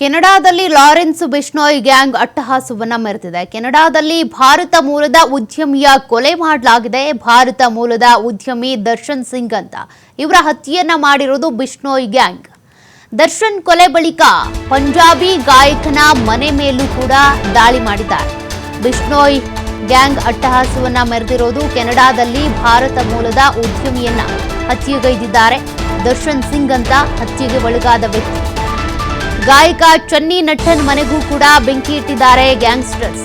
ಕೆನಡಾದಲ್ಲಿ Lawrence Bishnoi gang ಅಟ್ಟಹಾಸವನ್ನ ಮೆರೆತಿದೆ ಕೆನಡಾದಲ್ಲಿ ಭಾರತ ಮೂಲದ ಉದ್ಯಮಿಯ ಕೊಲೆ ಮಾಡಲಾಗಿದೆ. ಭಾರತ ಮೂಲದ ಉದ್ಯಮಿ ದರ್ಶನ್ ಸಿಂಗ್ ಅಂತ. ಇವರ ಹತ್ಯೆಯನ್ನ ಮಾಡಿರೋದು ಬಿಷ್ಣೋಯ್ ಗ್ಯಾಂಗ್. ದರ್ಶನ್ ಕೊಲೆ ಬಳಿಕ ಪಂಜಾಬಿ ಗಾಯಕನ ಮನೆ ಮೇಲೂ ಕೂಡ ದಾಳಿ ಮಾಡಿದ್ದಾರೆ. ಬಿಷ್ಣೋಯ್ ಗ್ಯಾಂಗ್ ಅಟ್ಟಹಾಸವನ್ನ ಮೆರೆದಿರೋದು ಕೆನಡಾದಲ್ಲಿ ಭಾರತ ಮೂಲದ ಉದ್ಯಮಿಯನ್ನ ಹತ್ಯೆಗೈದಿದ್ದಾರೆ. ದರ್ಶನ್ ಸಿಂಗ್ ಅಂತ ಹತ್ಯೆಗೆ ಒಳಗಾದ ವ್ಯಕ್ತಿ. ಗಾಯಕ ಚನ್ನಿ ನಟ್ಟನ್ ಮನೆಗೂ ಕೂಡ ಬೆಂಕಿ ಇಟ್ಟಿದ್ದಾರೆ ಗ್ಯಾಂಗ್ಸ್ಟರ್ಸ್.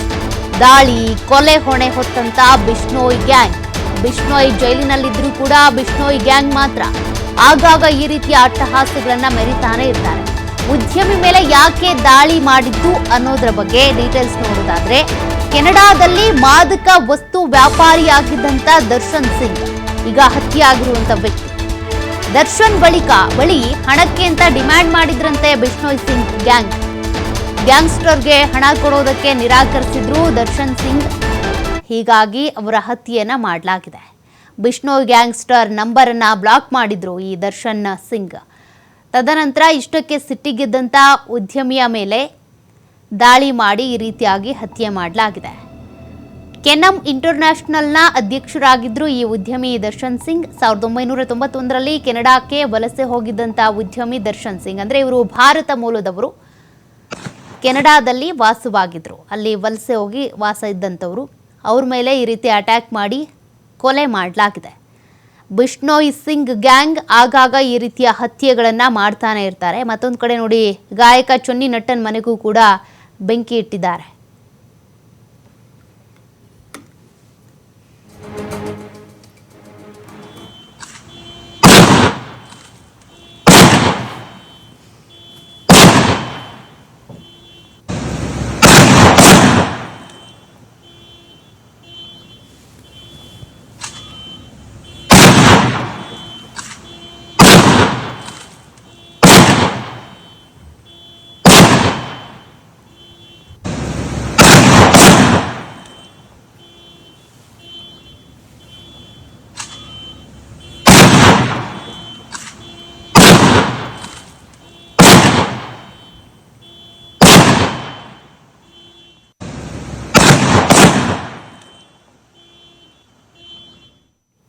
ದಾಳಿ, ಕೊಲೆ ಹೊಣೆ ಹೊತ್ತಂತ ಬಿಷ್ಣೋಯ್ ಗ್ಯಾಂಗ್. ಬಿಷ್ಣೋಯ್ ಜೈಲಿನಲ್ಲಿದ್ದರೂ ಕೂಡ ಬಿಷ್ಣೋಯ್ ಗ್ಯಾಂಗ್ ಮಾತ್ರ. ಆಗಾಗ ಈ ರೀತಿಯ ಅಟ್ಟಹಾಸ್ಯಗಳನ್ನ ಮೆರಿತಾನೆ ಇರ್ತಾರೆ. ಉದ್ಯಮಿ ಮೇಲೆ ಯಾಕೆ ದಾಳಿ ಮಾಡಿದ್ದು ಅನ್ನೋದ್ರ ಬಗ್ಗೆ ಡೀಟೇಲ್ಸ್ ನೋಡೋದಾದ್ರೆ ಕೆನಡಾದಲ್ಲಿ ಮಾದಕ ವಸ್ತು ವ್ಯಾಪಾರಿಯಾಗಿದ್ದಂತ ದರ್ಶನ್ ಸಿಂಗ್. ಈಗ ಹತ್ಯೆ ಆಗಿರುವಂತ ವ್ಯಕ್ತಿ. ದರ್ಶನ್ ಬಳಿಕ ಬಳಿ ಹಣಕ್ಕೆ ಅಂತ ಡಿಮ್ಯಾಂಡ್ ಮಾಡಿದ್ರಂತೆ ಬಿಷ್ಣೋಯ್ ಸಿಂಗ್ ಗ್ಯಾಂಗ್. ಗ್ಯಾಂಗ್ಸ್ಟರ್ಗೆ ಹಣ ಕೊಡೋದಕ್ಕೆ ನಿರಾಕರಿಸಿದ್ರು ದರ್ಶನ್ ಸಿಂಗ್. ಹೀಗಾಗಿ ಅವರ ಹತ್ಯೆಯನ್ನ ಮಾಡಲಾಗಿದೆ. ಬಿಷ್ಣೋಯ್ ಗ್ಯಾಂಗ್ಸ್ಟರ್ ನಂಬರ್ ಅನ್ನ ಬ್ಲಾಕ್ ಮಾಡಿದ್ರು ಈ ದರ್ಶನ್ ಸಿಂಗ್. ತದನಂತರ ಇಷ್ಟಕ್ಕೆ ಸಿಟ್ಟಿಗೆದ್ದಂತ ಉದ್ಯಮಿಯ ಮೇಲೆ ದಾಳಿ ಮಾಡಿ ಈ ರೀತಿಯಾಗಿ ಹತ್ಯೆ ಮಾಡಲಾಗಿದೆ. ಕೆನಮ್ ಇಂಟರ್ನ್ಯಾಷನಲ್ನ ಅಧ್ಯಕ್ಷರಾಗಿದ್ದರು ಈ ಉದ್ಯಮಿ ದರ್ಶನ್ ಸಿಂಗ್. ಸಾವಿರದ ಒಂಬೈನೂರ ತೊಂಬತ್ತೊಂದರಲ್ಲಿ ಕೆನಡಾಕ್ಕೆ ವಲಸೆ ಹೋಗಿದ್ದಂಥ ಉದ್ಯಮಿ ದರ್ಶನ್ ಸಿಂಗ್ ಅಂದರೆ ಇವರು ಭಾರತ ಮೂಲದವರು. ಕೆನಡಾದಲ್ಲಿ ವಾಸವಾಗಿದ್ದರು ಅಲ್ಲಿ ವಲಸೆ ಹೋಗಿ ವಾಸ ಇದ್ದಂಥವರು. ಅವ್ರ ಮೇಲೆ ಈ ರೀತಿ ಅಟ್ಯಾಕ್ ಮಾಡಿ ಕೊಲೆ ಮಾಡಲಾಗಿದೆ. ಬಿಷ್ಣೋಯ್ ಸಿಂಗ್ ಗ್ಯಾಂಗ್ ಆಗಾಗ ಈ ರೀತಿಯ ಹತ್ಯೆಗಳನ್ನು ಮಾಡ್ತಾನೆ ಇರ್ತಾರೆ. ಮತ್ತೊಂದು ಕಡೆ ನೋಡಿ ಗಾಯಕ ಚೊನ್ನಿ ನಟ್ಟನ್ ಮನೆಗೂ ಕೂಡ ಬೆಂಕಿ ಇಟ್ಟಿದ್ದಾರೆ.